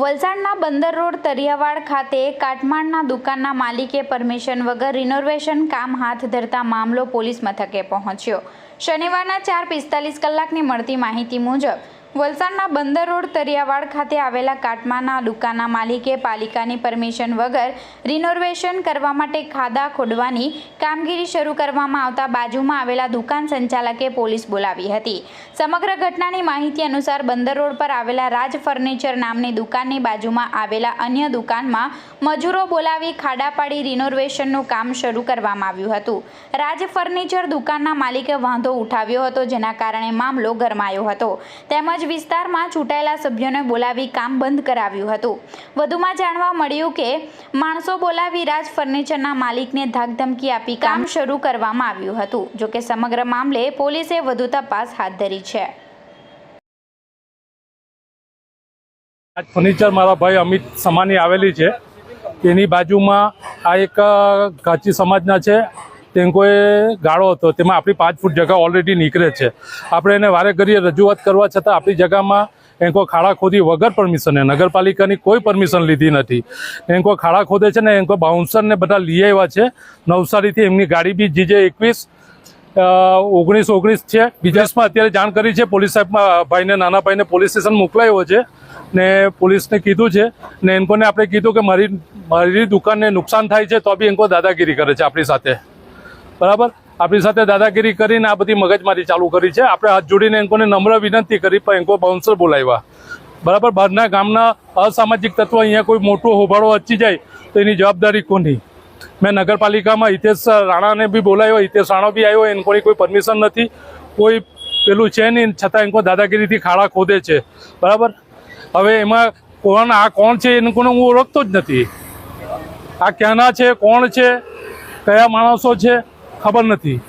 વલસાડના બંદર રોડ તરિયાવાડ ખાતે કાટમાળના દુકાનના માલિકે પરમિશન વગર રિનોવેશન કામ હાથ ધરતા મામલો પોલીસ મથકે પહોંચ્યો. શનિવારના ચાર પિસ્તાલીસ કલાકની મળતી માહિતી મુજબ વલસાડના બંદર રોડ તરિયાવાડ ખાતે આવેલા કાટમાના દુકાનના માલિકે પાલિકાની પરમિશન વગર રિનોવેશન કરવા માટે ખાડા ખોદવાની કામગીરી શરૂ કરવામાં આવતા બાજુમાં આવેલા દુકાન સંચાલકે પોલીસ બોલાવી હતી. સમગ્ર ઘટનાની માહિતી અનુસાર બંદર રોડ પર આવેલા રાજ ફર્નિચર નામની દુકાનની બાજુમાં આવેલા અન્ય દુકાનમાં મજૂરો બોલાવી ખાડા પાડી રિનોવેશનનું કામ શરૂ કરવામાં આવ્યું હતું. રાજ ફર્નિચર દુકાનના માલિકે વાંધો ઉઠાવ્યો હતો, જેના કારણે મામલો ગરમાયો હતો. તેમજ વિસ્તારમાં ચૂંટાયેલા સભ્યોને બોલાવી કામ બંધ કરાવ્યું હતું. વધુમાં જાણવા મળ્યું કે માણસો બોલાવી રાજ ફર્નિચરના માલિકને ધાકધમકી આપી કામ શરૂ કરવામાં આવ્યું હતું. જોકે સમગ્ર મામલે પોલીસે વધુ તપાસ હાથ ધરી છે. ફર્નિચર મારા ભાઈ અમિત સમાની આવેલી છે. તેની બાજુમાં આ એક અ, સમાજના છે. તેંકોએ ગાળો હતો, તેમાં આપણી પાંચ ફૂટ જગા ઓલરેડી નીકળે છે. આપણે એને વારે ઘડીએ રજૂઆત કરવા છતાં આપણી જગામાં એન્કો ખાડા ખોદી વગર પરમિશને નગરપાલિકાની કોઈ પરમિશન લીધી નથી. એન્કો ખાડા ખોદે છે ને એન્કો બાઉન્સરને બધા લઈ આવ્યા છે. નવસારીથી એમની ગાડી બી જીજે એકવીસ ઓગણીસ ઓગણીસ છે. બીજાસમાં અત્યારે જાણ કરી છે, પોલીસ સાહેબમાં ભાઈને નાના ભાઈને પોલીસ સ્ટેશન મોકલાયો છે ને પોલીસને કીધું છે ને એન્કોને આપણે કીધું કે મારી મારી દુકાનને નુકસાન થાય છે, તો બી એન્કો દાદાગીરી કરે છે આપણી સાથે. બરાબર? આપણી સાથે દાદાગીરી કરીને આ બધી મગજમારી ચાલુ કરી છે. આપણે હાથ જોડીને એનકોને નમ્ર વિનંતી કરી, પણ એન્કો બાઉન્સર બોલાવ્યા. બરાબર? બહારના ગામના અસામાજિક તત્વ અહીંયા કોઈ મોટો હોબાળો અચી જાય, તો એની જવાબદારી કોની? મેં નગરપાલિકામાં હિતેશ રાણાને બી બોલાવ્યો, હિતેશ રાણા બી આવ્યો એનકોની કોઈ પરમિશન નથી. કોઈ પેલું છે નહીં, છતાં એનકો દાદાગીરીથી ખાડા ખોદે છે. બરાબર? હવે એમાં કોણ, આ કોણ છે, એને હું ઓળખતો જ નથી. આ ક્યાંના છે, કોણ છે, કયા માણસો છે? ખબર નથી.